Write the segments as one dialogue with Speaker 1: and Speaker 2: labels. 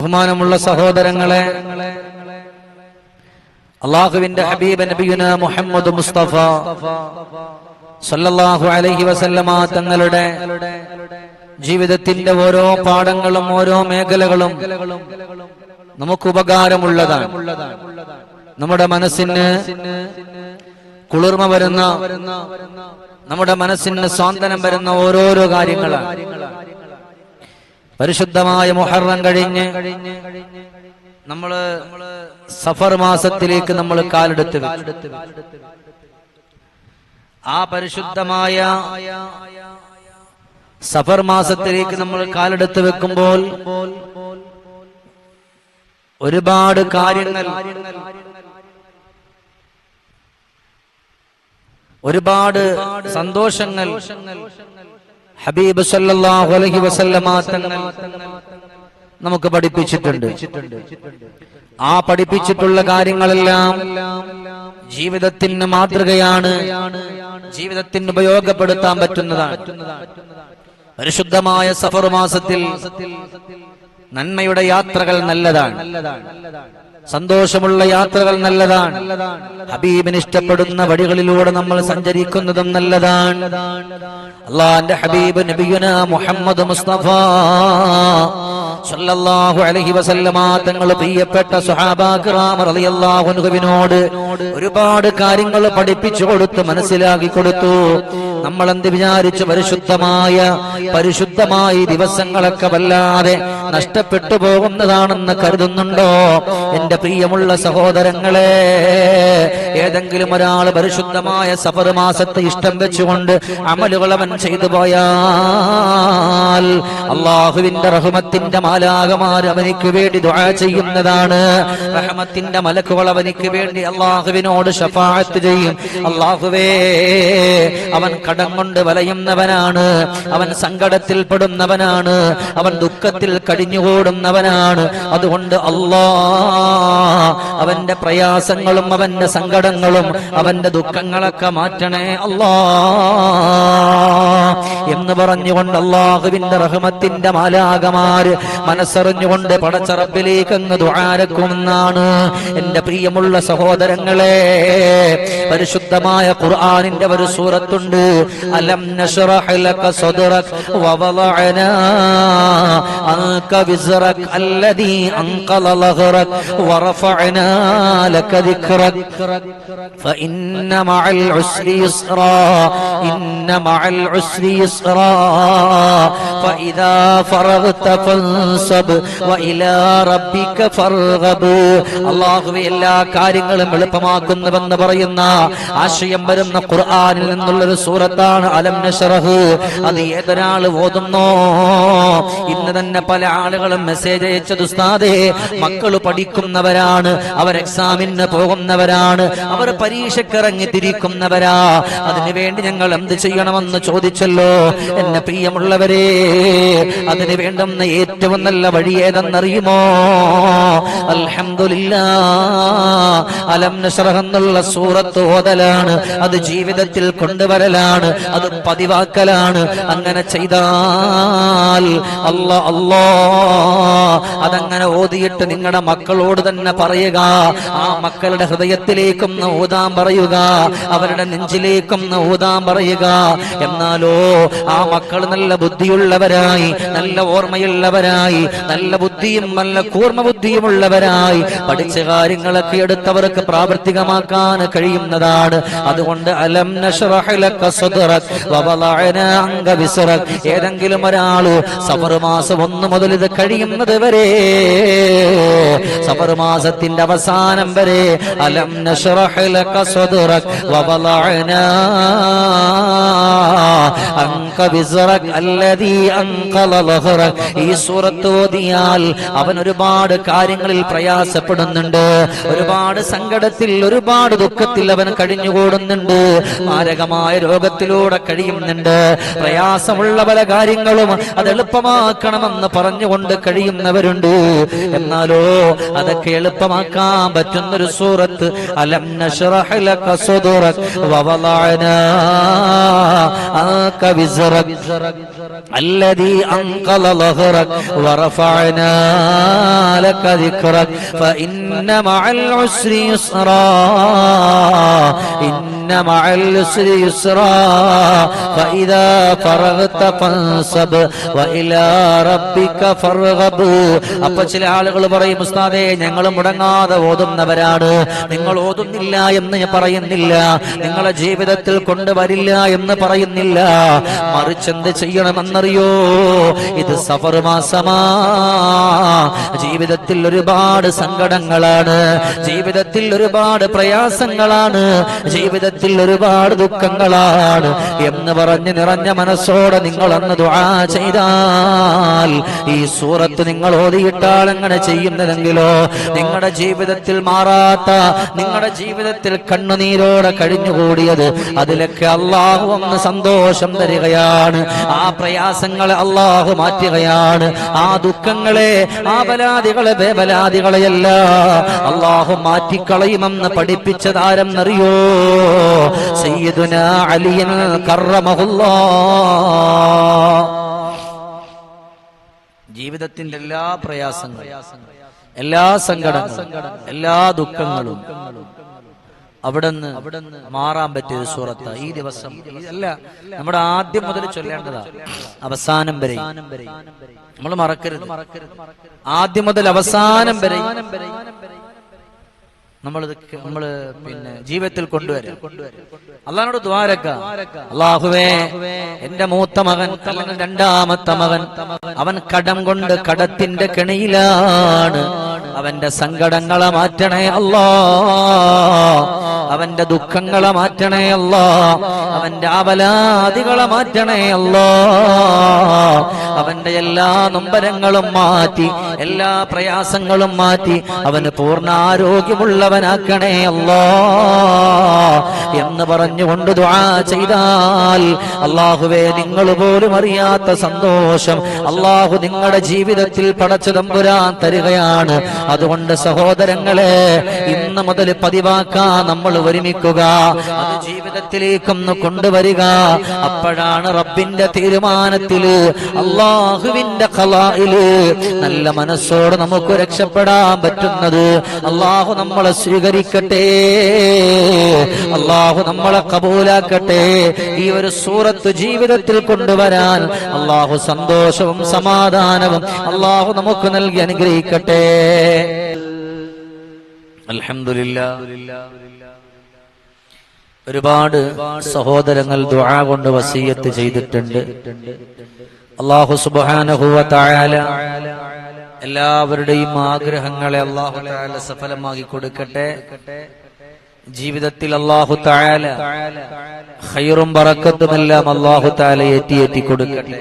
Speaker 1: ബഹുമാനമുള്ള സഹോദരങ്ങളെ അള്ളാഹുവിന്റെ ഹബീബ് നബിയുന മുഹമ്മദ് മുസ്തഫ സല്ലല്ലാഹു അലൈഹി വസല്ലമ തങ്ങളുടെ ജീവിതത്തിന്റെ ഓരോ പാഠങ്ങളും ഓരോ മേഖലകളും നമുക്ക് ഉപകാരമുള്ളതാണ്. നമ്മുടെ മനസ്സിന് കുളിർമ വരുന്ന നമ്മുടെ മനസ്സിന് സ്വാന്തനം വരുന്ന ഓരോരോ കാര്യങ്ങളാണ്. പരിശുദ്ധമായ മുഹറം കഴിഞ്ഞ് നമ്മൾ സഫർ മാസത്തിലേക്ക് നമ്മൾ കാലെടുത്ത്. ആ പരിശുദ്ധമായ സഫർ മാസത്തിലേക്ക് നമ്മൾ കാലെടുത്ത് വെക്കുമ്പോൾ ഒരുപാട് കാര്യങ്ങൾ ഒരുപാട് സന്തോഷങ്ങൾ ഹബീബ് സല്ലല്ലാഹു അലൈഹി വസല്ലമ തങ്ങൾ നമുക്ക് പഠിപ്പിച്ചിട്ടുണ്ട്. ആ പഠിപ്പിച്ചിട്ടുള്ള കാര്യങ്ങളെല്ലാം ജീവിതത്തിന് മാതൃകയാണ്. ജീവിതത്തിന് ഉപയോഗപ്പെടുത്താൻ പറ്റുന്നതാണ്. പരിശുദ്ധമായ സഫർ മാസത്തിൽ നന്മയുടെ യാത്രകൾ നല്ലതാണ്. സന്തോഷമുള്ള യാത്രകൾ നല്ലതാണ്. ഹബീബിന് ഇഷ്ടപ്പെടുന്ന വഴികളിലൂടെ നമ്മൾ സഞ്ചരിക്കുന്നതും നല്ലതാണ്. അള്ളാന്റെ ഹബീബ് നബിയുന മുഹമ്മദ് മുസ്തഫ സല്ലല്ലാഹു അലൈഹി വസല്ലമ തങ്ങൾ പ്രിയപ്പെട്ട സുഹാബാക്രാം റളിയല്ലാഹു അൻഹുവിനോട് ഒരുപാട് കാര്യങ്ങൾ പഠിപ്പിച്ചു കൊടുത്ത് മനസ്സിലാക്കി കൊടുത്തു. നമ്മൾ എന്ത് വിചാരിച്ചു പരിശുദ്ധമായ പരിശുദ്ധമായി ദിവസങ്ങളൊക്കെ വല്ലാതെ നഷ്ടപ്പെട്ടു പോകുന്നതാണെന്ന് കരുതുന്നുണ്ടോ? എന്റെ പ്രിയമുള്ള സഹോദരങ്ങളെ ഏതെങ്കിലും ഒരാൾ പരിശുദ്ധമായ സഫർ മാസത്തെ ഇഷ്ടം വെച്ചുകൊണ്ട് അമലുകൾ അവൻ ചെയ്തു പോയാൽ അള്ളാഹുവിന്റെ റഹ്മത്തിന്റെ മാലാകമാർ അവനിക്ക് വേണ്ടി ദുആ ചെയ്യുന്നതാണ്. റഹ്മത്തിന്റെ മലക്കുകൾ അവനിക്ക് വേണ്ടി അള്ളാഹുവിനോട് ഷഫാഅത്ത് ചെയ്യും. അള്ളാഹുവേ അവൻ കടം കൊണ്ട് വലയുന്നവനാണ്. അവൻ സങ്കടത്തിൽ പെടുന്നവനാണ്. അവൻ ദുഃഖത്തിൽ കടിഞ്ഞുകൂടുന്നവനാണ്. അതുകൊണ്ട് അല്ലാ അവന്റെ പ്രയാസങ്ങളും അവന്റെ സങ്കടങ്ങളും അവന്റെ ദുഃഖങ്ങളൊക്കെ മാറ്റണേ അല്ലാ എന്ന് പറഞ്ഞുകൊണ്ട് അള്ളാഹുവിന്റെ റഹ്മത്തിന്റെ മാലാകമാര് മനസ്സറിഞ്ഞുകൊണ്ട് പടച്ചറപ്പിലേക്ക് അങ്ങ് ദുആരക്കുമെന്നാണ് എന്റെ പ്രിയമുള്ള സഹോദരങ്ങളെ. പരിശുദ്ധമായ ഖുർആാനിന്റെ ഒരു സൂറത്തുണ്ട്. അലം നശ്റഹ് ലക സദ്റക് വവളഅനാ അൻക വിസ്റക് അല്ലദീ അൻഖള ലഹ്റക് വറഫഅനാ ലക ദിക്റക് فإن مع العسر يسرا إن مع العسر يسرا فإذا فرغت فانصب وإلى ربك فارغب അള്ളാഹുവെ എല്ലാ കാര്യങ്ങളും എളുപ്പമാക്കുന്നുവെന്ന് പറയുന്ന ആശയം വരുന്ന ഖുർആനിൽ നിന്നുള്ളൊരു സൂറത്താണ് അലം നഷറഹ്. അത് ഏതൊരാൾ ഓതുന്നോ? ഇന്ന് തന്നെ പല ആളുകളും മെസ്സേജ് അയച്ചത് ഉസ്താദേ മക്കൾ പഠിക്കുന്നവരാണ് അവർ എക്സാമിന് പോകുന്നവരാണ് അവർ പരീക്ഷക്കിറങ്ങി തിരിക്കുന്നവരാ അതിനുവേണ്ടി ഞങ്ങൾ എന്ത് ചെയ്യണമെന്ന് ചോദിച്ചല്ലോ? എന്നെ പ്രിയമുള്ളവരെ അതിനു വേണ്ടുന്ന ഏറ്റവും നല്ല വഴി ഏതെന്നറിയുമോ? അൽഹംദുലില്ലാ. അലം നഷറഹ് എന്നുള്ള സൂറത്ത് ഓതലാണ്. അത് ജീവിതത്തിൽ കൊണ്ടുവരലാണ്. അത് പതിവാക്കലാണ്. അങ്ങനെ ചെയ്താൽ അതങ്ങനെ ഓതിയിട്ട് നിങ്ങളുടെ മക്കളോട് തന്നെ പറയുക. ആ മക്കളുടെ ഹൃദയത്തിലേക്കും ഓതാൻ പറയുക. അവരുടെ നെഞ്ചിലേക്കും ഓതാൻ പറയുക. എന്നാലോ ആ മക്കൾ നല്ല ബുദ്ധിയുള്ളവരായി നല്ല ഓർമ്മയുള്ളവരായി നല്ല ബുദ്ധിയും നല്ല കൂർമ്മ ബുദ്ധിയുമുള്ളവരായി പഠിച്ച കാര്യങ്ങളൊക്കെ എടുത്തവർക്ക് പ്രാവർത്തികമാക്കാൻ കഴിയുന്നതാണ്. അതുകൊണ്ട് അലം നശ്റഹ് ഏതെങ്കിലും ഒരാൾ സഫർ മാസം ഒന്ന് മുതൽ ഇത് കഴിയുന്നത് വരെ സഫർ മാസത്തിന്റെ അവസാനം വരെ അലം ഈ സൂറത്ത് ഓതിയാൽ അവൻ ഒരുപാട് കാര്യങ്ങളിൽ പ്രയാസപ്പെടുന്നുണ്ട്. ഒരുപാട് സങ്കടത്തിൽ ഒരുപാട് ദുഃഖത്തിൽ അവൻ കഴിഞ്ഞുകൂടുന്നുണ്ട്. മാരകമായ രോഗത്തിലൂടെ കഴിയുന്നുണ്ട്. പ്രയാസമുള്ള പല കാര്യങ്ങളും അത് എളുപ്പമാക്കണമെന്ന് പറഞ്ഞുകൊണ്ട് കഴിയുന്നവരുണ്ട്. എന്നാലോ അതൊക്കെ എളുപ്പമാക്കാൻ പറ്റുന്ന ഒരു സൂറത്ത് അലം നശ്റഹ് ലക സദ്റക് വവളഅനാ അൻക വിസ്റക് الذي أنقض ظهرك ورفعنا لك ذكرك فإن مع العسر يسرا إن مع العسر يسرا فإذا فرغت فانصب وإلى ربك فارغب അപ്പൊ ചില ആളുകൾ പറയും ഉസ്താദേ ഞങ്ങൾ മുടങ്ങാതെ ഓതുന്നവരാണ് നിങ്ങൾ ഓതുന്നില്ല എന്ന് ഞാൻ പറയുന്നില്ല നിങ്ങളെ ജീവിതത്തിൽ കൊണ്ടുവരില്ല എന്ന് പറയുന്നില്ല മറിച്ച് എന്ത് ചെയ്യണമെന്നറിയോ ഇത് സഫർ മാസമാ. ജീവിതത്തിൽ ഒരുപാട് സങ്കടങ്ങളാണ്. ജീവിതത്തിൽ ഒരുപാട് പ്രയാസങ്ങളാണ്. ജീവിതത്തിൽ ഒരുപാട് ദുഃഖങ്ങളാണ്. എന്ന് പറഞ്ഞ് നിറഞ്ഞ മനസ്സോടെ നിങ്ങൾ അന്ന് ദുആ ചെയ്താൽ ഈ സൂറത്ത് നിങ്ങൾ ഓതിയിട്ടാൽ എങ്ങനെ ചെയ്യുന്നതെങ്കിലോ? നിങ്ങളുടെ ജീവിതത്തിൽ മാറാത്ത നിങ്ങളുടെ ജീവിതത്തിൽ കണ്ണുനീരോടെ കഴിഞ്ഞുകൂടിയത് അതിലൊക്കെ അള്ളാഹു ഒന്ന് സന്തോഷം തരികയാണ്. ആ പ്രയാസങ്ങളെ അള്ളാഹു മാറ്റുകയാണ്. ആ ദുഃഖങ്ങളെ ആ ബലാദികളെ ബേബലാദികളെയല്ല അള്ളാഹു മാറ്റിക്കളയുമെന്ന് പഠിപ്പിച്ചതാരെന്നറിയോ? സയ്യിദുന അലിയൻ കറമഹുല്ലാ ജീവിതത്തിന്റെ എല്ലാ പ്രയാസങ്ങളും എല്ലാ സങ്കടങ്ങളും എല്ലാ ദുഃഖങ്ങളും അവിടുന്ന് മാറാൻ പറ്റിയ സുഹൃത്ത് സൂറത്ത്. ഈ ദിവസം അല്ല നമ്മുടെ ആദ്യം മുതൽ ചൊല്ലേണ്ടതാ. അവസാനം വരെ. നമ്മൾ മറക്കരുത്. ആദ്യം മുതൽ അവസാനം വരെ നമ്മളിത് നമ്മൾ പിന്നെ ജീവിതത്തിൽ കൊണ്ടുവരും. അള്ളഹാനോട് ദ്വാരക്ക അള്ളാഹുവേ എന്റെ മൂത്ത മകൻ അല്ലെങ്കിൽ രണ്ടാമത്തെ മകൻ അവൻ കടം കൊണ്ട് കടത്തിന്റെ കെണിയിലാണ്. അവന്റെ സങ്കടങ്ങളെ മാറ്റണേ അല്ലോ. അവന്റെ ദുഃഖങ്ങളെ മാറ്റണേ അല്ലോ. അവന്റെ അപലാദികളെ മാറ്റണേ അല്ലാ. അവന്റെ എല്ലാ നൊമ്പരങ്ങളും മാറ്റി എല്ലാ പ്രയാസങ്ങളും മാറ്റി അവന് പൂർണ ആരോഗ്യമുള്ളവനാക്കണേ അല്ലോ. എന്ന് പറഞ്ഞുകൊണ്ട് ചെയ്താൽ അള്ളാഹുവേ നിങ്ങൾ പോലും അറിയാത്ത സന്തോഷം. അള്ളാഹു നിങ്ങളുടെ ജീവിതത്തിൽ പടച്ചു തമ്പുരാൻ തരികയാണ്. അതുകൊണ്ട് സഹോദരങ്ങളെ ഇന്ന് മുതൽ പതിവാക്കാ നമ്മൾ ഒരുമിക്കുക. അത് ജീവിതത്തിലേക്കൊന്ന് കൊണ്ടുവരിക. അപ്പോഴാണ് റബ്ബിന്റെ തീരുമാനത്തിൽ തീരുമാനത്തിൽ അള്ളാഹുവിന്റെ കലായിൽ നല്ല മനസ്സോടെ നമുക്ക് രക്ഷപ്പെടാൻ പറ്റുന്നത്. അള്ളാഹു നമ്മളെ സ്വീകരിക്കട്ടെ. അള്ളാഹു നമ്മളെ കബൂലാക്കട്ടെ. ഈ ഒരു സൂറത്ത് ജീവിതത്തിൽ കൊണ്ടുവരാൻ അള്ളാഹു സന്തോഷവും സമാധാനവും അള്ളാഹു നമുക്ക് നൽകി അനുഗ്രഹിക്കട്ടെ. ഒരുപാട് സഹോദരങ്ങൾ ദുആ കൊണ്ട് വസീയത്ത് ചെയ്തിട്ടുണ്ട്. അള്ളാഹു തആല എല്ലാവരുടെയും ആഗ്രഹങ്ങളെ അള്ളാഹു തആല സഫലമാക്കി കൊടുക്കട്ടെ. ജീവിതത്തിൽ അള്ളാഹു തആല ഖൈറും ബറക്കത്തുമെല്ലാം അള്ളാഹു താല എത്തി എത്തി കൊടുക്കട്ടെ.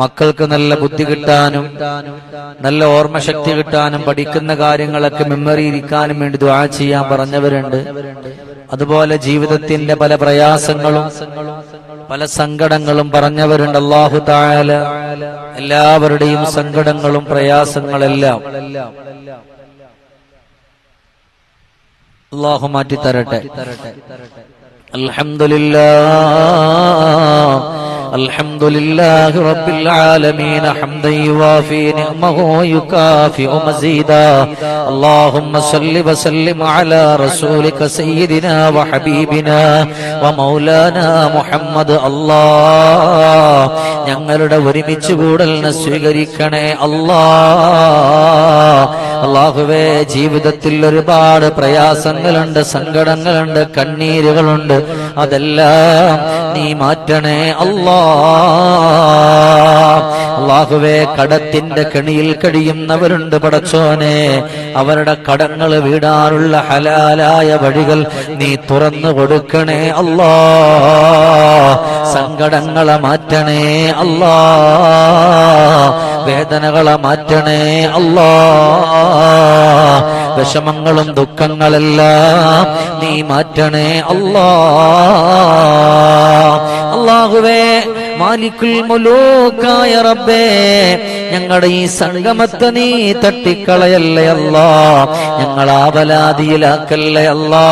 Speaker 1: മക്കൾക്ക് നല്ല ബുദ്ധി കിട്ടാനും നല്ല ഓർമ്മശക്തി കിട്ടാനും പഠിക്കുന്ന കാര്യങ്ങളൊക്കെ മെമ്മറി ഇരിക്കാനും വേണ്ടി ദ്വാ ചെയ്യാൻ പറഞ്ഞവരുണ്ട്. അതുപോലെ ജീവിതത്തിന്റെ പല പ്രയാസങ്ങളും പല സങ്കടങ്ങളും പറഞ്ഞവരുണ്ട്. അള്ളാഹു താല എല്ലാവരുടെയും സങ്കടങ്ങളും പ്രയാസങ്ങളെല്ലാം അള്ളാഹു മാറ്റി തരട്ടെ അലഹമില്ല الحمد لله رب العالمين حمدا يوافي نعمه ويكافئ مزيدا اللهم صل وسلم على رسولك سيدنا وحبيبنا ومولانا محمد الله ഞങ്ങളുടെ ഒരുമിച്ച് കൂടലിനെ സ്വീകരിക്കണേ അല്ലാ അള്ളാഹുവേ ജീവിതത്തിൽ ഒരുപാട് പ്രയാസങ്ങളുണ്ട് സങ്കടങ്ങളുണ്ട് കണ്ണീരുകളുണ്ട് അതെല്ലാം നീ മാറ്റണേ അല്ലാ. അള്ളാഹുവേ കടത്തിന്റെ കെണിയിൽ കഴിയുന്നവരുണ്ട് പടച്ചോനെ. അവരുടെ കടങ്ങൾ വീടാനുള്ള ഹലാലായ വഴികൾ നീ തുറന്നു കൊടുക്കണേ അല്ലാ. സങ്കടങ്ങളെ മാറ്റണേ അല്ലാ. വേദനകളെ മാറ്റണേ അല്ലാ. വിഷമങ്ങളും ദുഃഖങ്ങളെല്ലാം നീ മാറ്റണേ അല്ലാ. മാലിക്കുൽ മുലൂക്കായ റബ്ബേ ഞങ്ങളുടെ ഈ സംഗമത്തെ നീ തട്ടിക്കളയല്ലേ അല്ലാ? ഞങ്ങൾ ആപലാതിയിലാക്കല്ലേ അല്ലാ?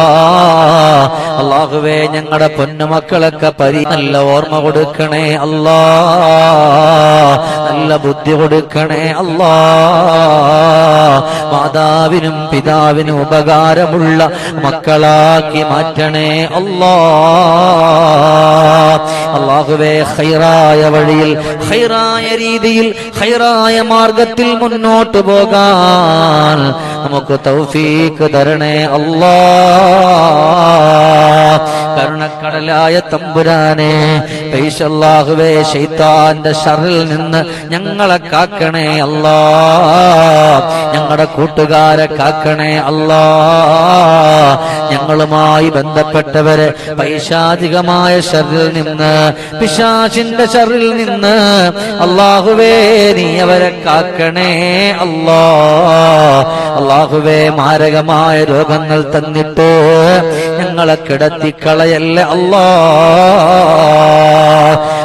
Speaker 1: അള്ളാഹുവേ ഞങ്ങളുടെ പൊന്നുമക്കളൊക്കെ പരി നല്ല ഓർമ്മ കൊടുക്കണേ അല്ലാ. നല്ല ബുദ്ധി കൊടുക്കണേ അല്ലാ. മാതാവിനും പിതാവിനും ഉപകാരമുള്ള മക്കളാക്കി മാറ്റണേ അല്ലാ. അള്ളാഹുവേ ഹൈറായ വഴിയിൽ ഹൈറായ രീതിയിൽ ഹൈറായ മാർഗത്തിൽ മുന്നോട്ട് പോകാൻ നമുക്ക് തൗഫീക്ക് തരണേ അല്ലാ കരുണക്കടലായ തമ്പുരാനെ പൈസല്ലാഹുവേ ശൈത്താന്റെ ഷറിൽ നിന്ന് ഞങ്ങളെ കാക്കണേ അല്ലാ ഞങ്ങളുടെ കൂട്ടുകാരെ കാക്കണേ അല്ലാ ഞങ്ങളുമായി ബന്ധപ്പെട്ടവരെ പൈശാചികമായ ഷറിൽ നിന്ന് പിശാചിന്റെ ഷറിൽ നിന്ന് അള്ളാഹുവേ നീ അവരെ കാക്കണേ അല്ലാ അള്ളാഹുവേ മാരകമായ രോഗങ്ങൾ തന്നിട്ട് ഞങ്ങളെ കിടത്തിക്കളയല്ല അല്ലാ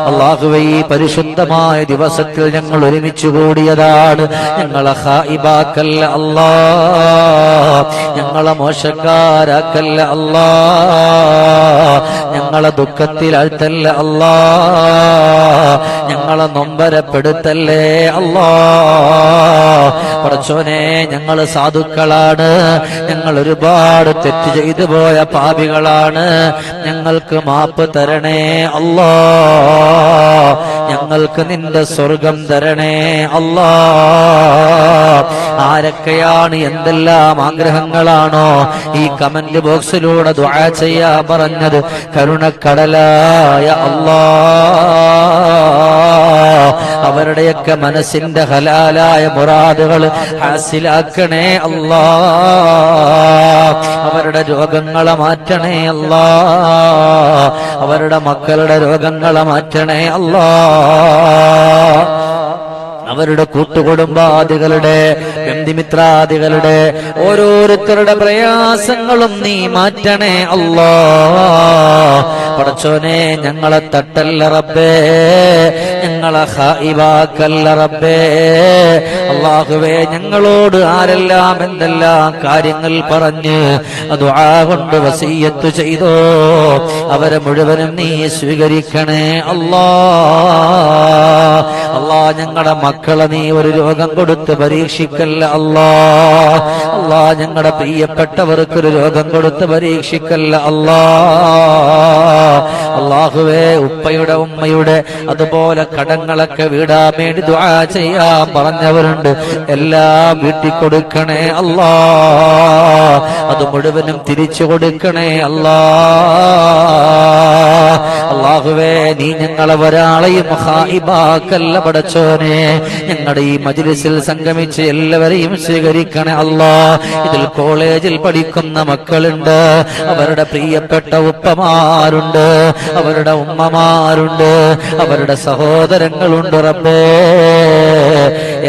Speaker 1: അള്ളാഹുവെ ഈ പരിശുദ്ധമായ ദിവസത്തിൽ ഞങ്ങൾ ഒരുമിച്ച് കൂടിയതാണ്. ഞങ്ങളെ ഹായിബാക്കല്ല അല്ലാ ഞങ്ങളെ മോശക്കാരാക്കല്ല അല്ലാ ഞങ്ങളെ ദുഃഖത്തിലാഴ്ത്തല്ല അല്ലാ ഞങ്ങളെ നൊമ്പരപ്പെടുത്തല്ലേ? അല്ലോ. പടച്ചോനെ ഞങ്ങൾ സാധുക്കളാണ്. ഞങ്ങൾ ഒരുപാട് തെറ്റ് ചെയ്തു പോയ പാപികളാണ്. ഞങ്ങൾക്ക് മാപ്പ് തരണേ അല്ലാ. ഞങ്ങൾക്ക് നിന്റെ സ്വർഗം തരണേ അല്ലാ. ആരൊക്കെയാണ് എന്തെല്ലാം ആഗ്രഹങ്ങളാണോ ഈ കമന്റ് ബോക്സിലൂടെ ദ്വാ ചെയ്യാ പറഞ്ഞത്. കരുണക്കടലായ അല്ലാ. അവരുടെയൊക്കെ മനസ്സിന്റെ ഹലാലായ മുറാദുകൾ ഹാസിലാക്കണേ അല്ലാ. അവരുടെ രോഗങ്ങളെ മാറ്റണേ അല്ലാ. അവരുടെ മക്കളുടെ രോഗങ്ങളെ മാറ്റണേ അല്ലാ. അവരുടെ കൂട്ടുകുടുംബാദികളുടെ ബന്ധിമിത്രാദികളുടെ ഓരോരുത്തരുടെ പ്രയാസങ്ങളും നീ മാറ്റണേ അല്ലാ. പടച്ചോനെ ഞങ്ങളെ തട്ടല്ല റബ്ബേ. ഞങ്ങളെ ഹായിവാക്കല്ല റബ്ബേ. അള്ളാഹുവേ ഞങ്ങളോട് ആരെല്ലാം എന്തെല്ലാം കാര്യങ്ങൾ പറഞ്ഞ് അത് ആ കൊണ്ട് വസീയത്ത് ചെയ്തോ അവരെ മുഴുവനും നീ സ്വീകരിക്കണേ അല്ലാ. അല്ലാ ഞങ്ങളുടെ മക്കളെ നീ ഒരു രോഗം കൊടുത്ത് പരീക്ഷിക്കല്ല അല്ലാ അള്ളാ ഞങ്ങളുടെ പ്രിയപ്പെട്ടവർക്ക് ഒരു രോഗം കൊടുത്ത് പരീക്ഷിക്കല്ല അല്ലാ അള്ളാഹുവേ ഉപ്പയുടെ ഉമ്മയുടെ അതുപോലെ കടങ്ങളൊക്കെ വീടാൻ വേണ്ടി ദുആ ചെയ്യാൻ പറഞ്ഞവരുണ്ട്. എല്ലാം വീട്ടിൽ കൊടുക്കണേ അല്ലാ അത് മുഴുവനും തിരിച്ചു കൊടുക്കണേ അല്ലാ അള്ളാഹുവേ നീ ഞങ്ങളെ ഒരാളെയും ഹായിബാക്കല്ല പടച്ചോനെ. ഞങ്ങളുടെ ഈ മജിലിസിൽ സംഗമിച്ച് എല്ലാവരെയും സ്വീകരിക്കണേ അല്ല. ഇതിൽ കോളേജിൽ പഠിക്കുന്ന മക്കളുണ്ട്. അവരുടെ പ്രിയപ്പെട്ട ഉപ്പമാരുണ്ട്. അവരുടെ ഉമ്മമാരുണ്ട്. അവരുടെ സഹോദരങ്ങളുണ്ട് റബ്ബേ.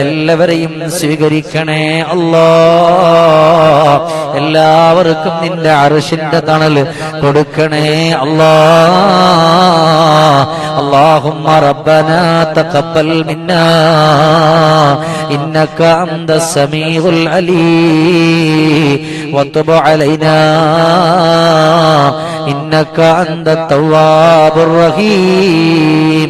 Speaker 1: എല്ലാവരെയും സ്വീകരിക്കണേ അല്ലാ എല്ലാവർക്കും നിന്റെ അറിഷിന്റെ തണൽ കൊടുക്കണേ അല്ലാ اللهم ربنا تقبل منا إنك أنت السميع العليم وتب علينا إنك أنت التواب الرحيم